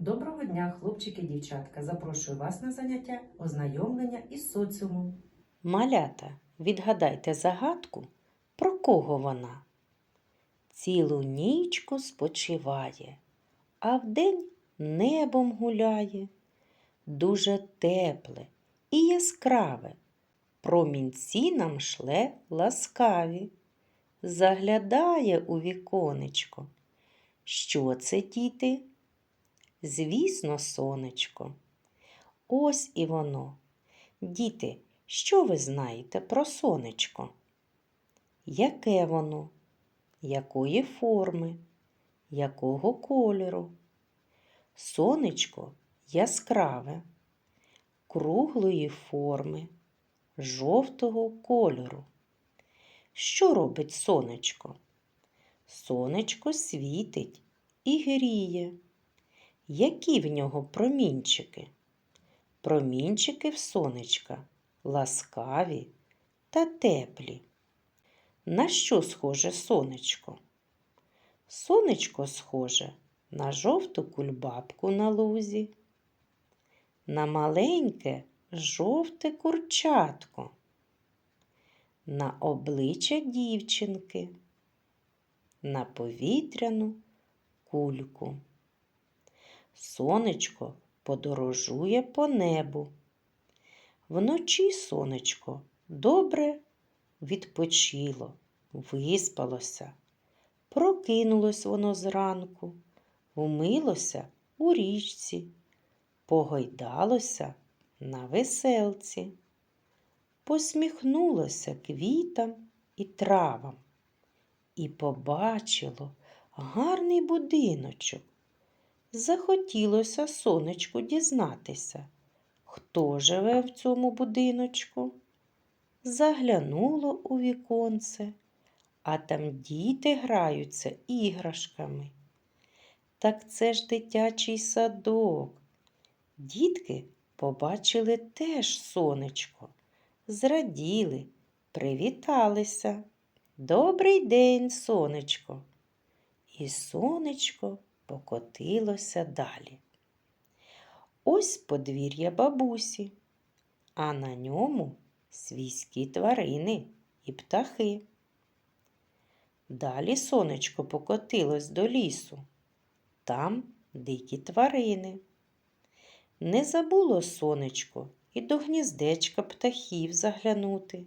Доброго дня, хлопчики, дівчатка. Запрошую вас на заняття ознайомлення із соціумом. Малята, відгадайте загадку, про кого вона? Цілу нічку спочиває, а вдень небом гуляє. Дуже тепле і яскраве, промінці нам шле ласкаві. Заглядає у віконечко. Що це, діти? Звісно, сонечко. Ось і воно. Діти, що ви знаєте про сонечко? Яке воно? Якої форми? Якого кольору? Сонечко яскраве, круглої форми, жовтого кольору. Що робить сонечко? Сонечко світить і гріє. Які в нього промінчики? Промінчики в сонечка ласкаві та теплі. На що схоже сонечко? Сонечко схоже на жовту кульбабку на лузі, на маленьке жовте курчатко, на обличчя дівчинки, на повітряну кульку. Сонечко подорожує по небу. Вночі сонечко добре відпочило, виспалося. Прокинулось воно зранку, вмилося у річці, погойдалося на веселці, посміхнулося квітам і травам і побачило гарний будиночок. Захотілося сонечку дізнатися, хто живе в цьому будиночку. Заглянуло у віконце, а там діти граються іграшками. Так це ж дитячий садок. Дітки побачили теж сонечко, зраділи, привіталися. Добрий день, сонечко. І сонечко покотилося далі. Ось подвір'я бабусі, а на ньому свійські тварини і птахи. Далі сонечко покотилось до лісу, там дикі тварини. Не забуло сонечко і до гніздечка птахів заглянути.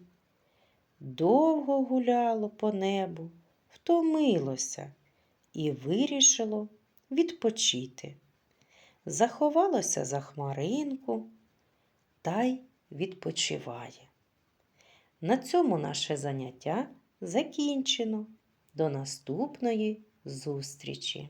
Довго гуляло по небу, втомилося і вирішило відпочити. Заховалося за хмаринку та й відпочиває. На цьому наше заняття закінчено. До наступної зустрічі!